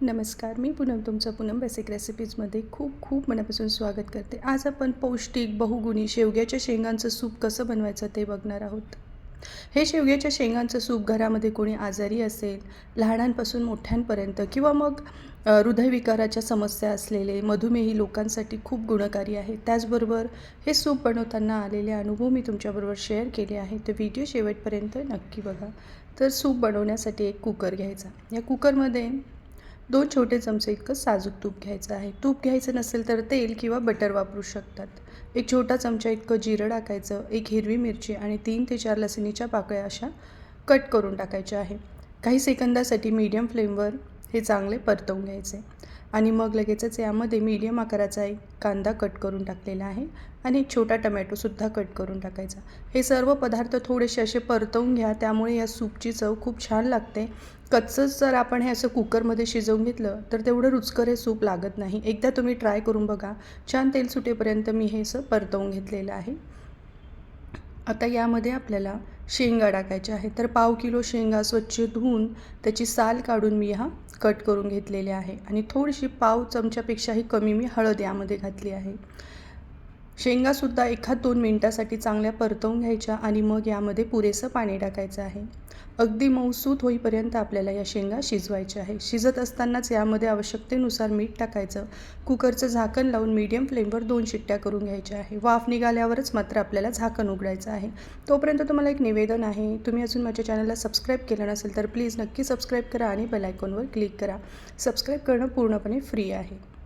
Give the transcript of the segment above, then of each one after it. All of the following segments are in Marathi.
नमस्कार मी पूनम तुमचं पूनम बेसिक रेसिपीजमध्ये खूप खूप मनापासून स्वागत करते. आज आपण पौष्टिक बहुगुणी शेवग्याच्या शेंगांचं सूप कसं बनवायचं ते बघणार आहोत. हे शेवग्याच्या शेंगांचं सूप घरामध्ये कोणी आजारी असेल लहानांपासून मोठ्यांपर्यंत किंवा मग हृदयविकाराच्या समस्या असलेले मधुमेही लोकांसाठी खूप गुणकारी आहे. त्याचबरोबर हे सूप बनवताना आलेले अनुभव मी तुमच्याबरोबर शेअर केले आहे ते व्हिडिओ शेवटपर्यंत नक्की बघा. तर सूप बनवण्यासाठी एक कुकर घ्यायचा. या कुकरमध्ये दोन छोटे चमचे इतकं साजूक तूप घ्यायचं आहे. तूप घ्यायचं नसेल तर तेल किंवा बटर वापरू शकतात. एक छोटा चमचा इतकं जिरं टाकायचं एक हिरवी मिरची आणि तीन ते चार लसणीच्या पाकळ्या अशा कट करून टाकायच्या आहे. काही सेकंदासाठी मीडियम फ्लेमवर हे चांगले परतवून घ्यायचे. आणि मग लगेचच यामध्ये मीडियम आकाराचा एक कांदा कट करून टाकलेला आहे आणि एक छोटा टमॅटोसुद्धा कट करून टाकायचा. हे सर्व पदार्थ थोडेसे असे परतवून घ्या त्यामुळे या सूपची चव खूप छान लागते कच्चंच जर आपण हे असं कुकरमध्ये शिजवून घेतलं तर तेवढं रुचकर हे सूप लागत नाही. एकदा तुम्ही ट्राय करून बघा. छान तेल सुटेपर्यंत मी हे असं परतवून घेतलेलं आहे. आता यामध्ये आपल्याला शेंगा टाकायच्या आहे तर पाव किलो शेंगा स्वच्छ धुवून त्याची साल काढून मी हा कट करून घेतलेले आहे. आणि थोडीशी पाव चमच्यापेक्षाही कमी मी हळद यामध्ये घातली आहे. शेंगासुद्धा एखाद दोन मिनटासाठी चांगल्या परतवून घ्यायच्या आणि मग यामध्ये पुरेसं पाणी टाकायचं आहे. अगदी मऊसूत होईपर्यंत आपल्याला या शेंगा शिजवायच्या आहे शिजत असतानाच यामध्ये आवश्यकतेनुसार मीठ टाकायचं. कुकरचं झाकण लावून मीडियम फ्लेमवर दोन शिट्ट्या करून घ्यायच्या आहे. वाफ निघाल्यावरच मात्र आपल्याला झाकण उघडायचं आहे. तोपर्यंत तुम्हाला एक निवेदन आहे. तुम्ही अजून माझ्या चॅनलला सबस्क्राईब केलं नसेल तर प्लीज नक्की सबस्क्राईब करा आणि बेलायकॉनवर क्लिक करा. सबस्क्राईब करणं पूर्णपणे फ्री आहे.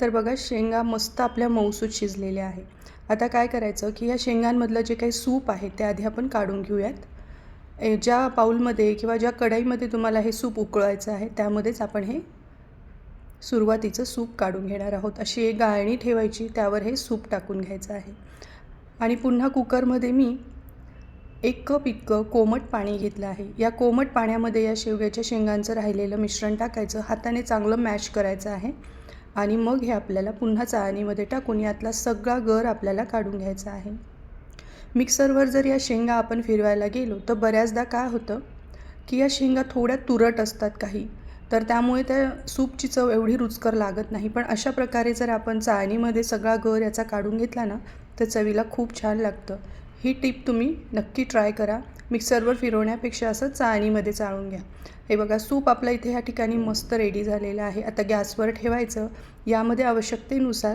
तर बघा शेंगा मस्त आपल्या मऊसूत शिजलेल्या आहे आता काय करायचं की या शेंगांमधलं जे काही सूप आहे ते आधी आपण काढून घेऊयात. ए, ज्या पाऊलमध्ये किंवा ज्या कढईमध्ये तुम्हाला हे सूप उकळायचं आहे त्यामध्येच आपण हे सुरुवातीचं सूप काढून घेणार आहोत. अशी एक गाळणी ठेवायची त्यावर हे सूप टाकून घ्यायचं आहे. आणि पुन्हा कुकरमध्ये मी एक कप इतकं कोमट पाणी घेतलं आहे. या कोमट पाण्यामध्ये या शेवग्याच्या शेंगांचं राहिलेलं मिश्रण टाकायचं. हाताने चांगलं मॅश करायचं आहे. आणि मग हे आपल्याला पुन्हा चाळणीमध्ये टाकून यातला सगळा गर आपल्याला काढून घ्यायचा आहे. मिक्सरवर जर या शेंगा आपण फिरवायला गेलो तर बऱ्याचदा काय होतं की या शेंगा थोड्या तुरट असतात काही तर त्यामुळे त्या सूपची चव एवढी रुचकर लागत नाही. पण अशा प्रकारे जर आपण चाळणीमध्ये सगळा गर याचा काढून घेतला ना तर चवीला खूप छान लागतं. ही टीप तुम्ही नक्की ट्राय करा. मिक्सरवर फिरवण्यापेक्षा असं चाळणीमध्ये चाळून घ्या. हे बघा सूप आपलं इथे ह्या ठिकाणी मस्त रेडी झालेलं आहे. आता गॅसवर ठेवायचं. यामध्ये आवश्यकतेनुसार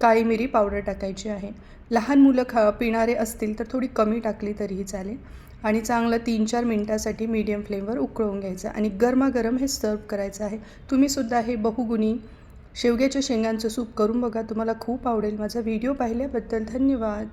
काळी मिरी पावडर टाकायची आहे. लहान मुलं खा पिणारे असतील तर थोडी कमी टाकली तरीही चालेल. आणि चांगलं तीन चार मिनटासाठी मीडियम फ्लेमवर उकळवून घ्यायचं. आणि गरमागरम हे सर्व करायचं आहे. तुम्हीसुद्धा हे बहुगुणी शेवग्याच्या शेंगांचं सूप करून बघा. तुम्हाला खूप आवडेल. माझा व्हिडिओ पाहिल्याबद्दल धन्यवाद.